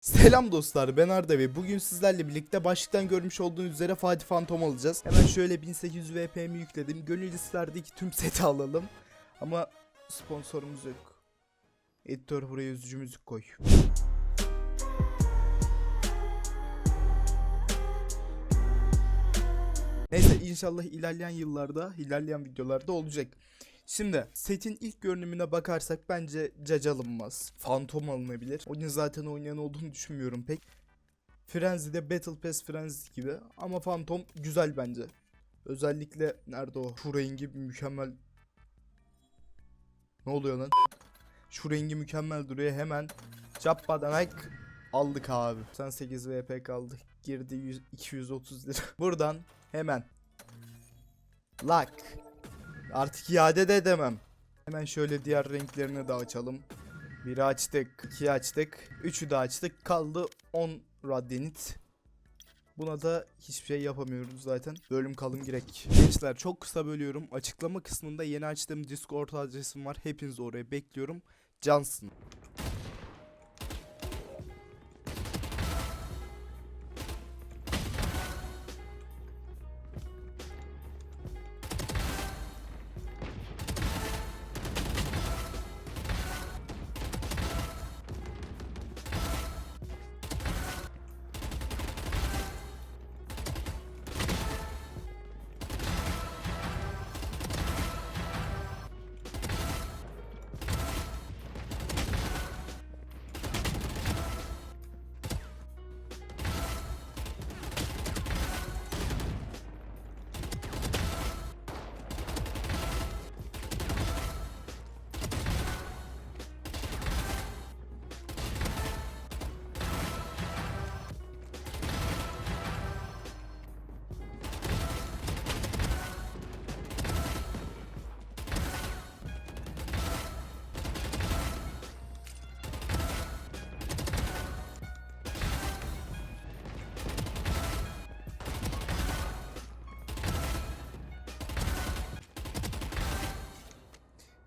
Selam dostlar ben Arda ve bugün sizlerle birlikte başlıktan görmüş olduğunuz üzere Fatih Phantom alacağız. Hemen şöyle 1800 VP'mi yükledim. Gönül listelerdeki tüm seti alalım. Ama sponsorumuz yok. Editör buraya üzücü müzik koy. Neyse inşallah ilerleyen yıllarda, ilerleyen videolarda olacak. Şimdi setin ilk görünümüne bakarsak bence Cac alınmaz. Phantom alınabilir. Oyun zaten oynayan olduğunu düşünmüyorum pek. Frenzy'de Battle Pass Frenzy gibi ama Phantom güzel bence. Özellikle nerede o? Şu rengi mükemmel. Ne oluyor lan? Şu rengi mükemmel duruyor hemen. Çapadanak aldık abi. 98 VP kaldı. Girdi 100, 230 lira. Buradan hemen. Lock. Artık iade de edemem. Hemen şöyle diğer renklerini de açalım. Biri açtık, iki açtık, üçü de açtık. Kaldı 10 radyanit. Buna da hiçbir şey yapamıyoruz zaten. Bölüm kalın girek. Gençler çok kısa bölüyorum. Açıklama kısmında yeni açtığım Discord adresim var. Hepinizi oraya bekliyorum. Cansın.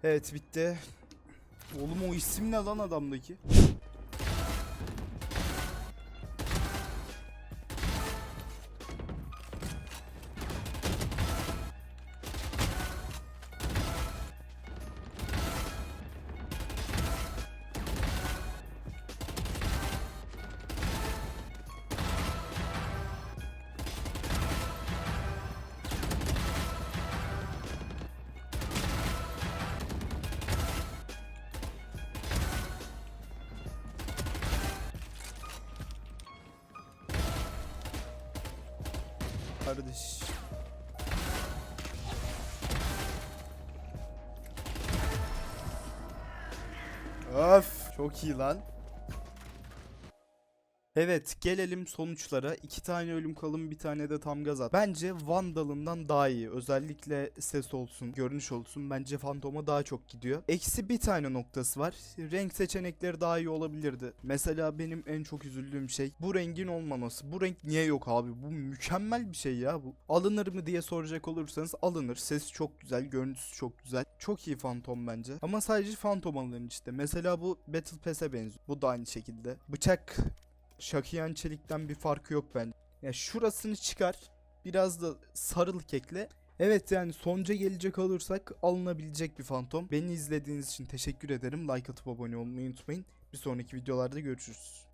Evet bitti. Oğlum o isim ne lan adamdaki? Kardeş. Öf, çok iyi lan. Evet gelelim sonuçlara. İki tane ölüm kalın bir tane de tam gaz at. Bence Vandal'ından daha iyi. Özellikle ses olsun, görünüş olsun. Bence Phantom'a daha çok gidiyor. Eksi bir tane noktası var. Renk seçenekleri daha iyi olabilirdi. Mesela benim en çok üzüldüğüm şey bu rengin olmaması. Bu renk niye yok abi? Bu mükemmel bir şey ya bu. Alınır mı diye soracak olursanız alınır. Sesi çok güzel, görüntüsü çok güzel. Çok iyi Phantom bence. Ama sadece Phantom alınır işte. Mesela bu Battle Pass'e benziyor. Bu da aynı şekilde. Bıçak Şakiyan çelikten bir farkı yok bence. Ya şurasını çıkar. Biraz da sarıl kekle. Evet yani sonuca gelecek olursak alınabilecek bir fantom. Beni izlediğiniz için teşekkür ederim. Like atıp abone olmayı unutmayın. Bir sonraki videolarda görüşürüz.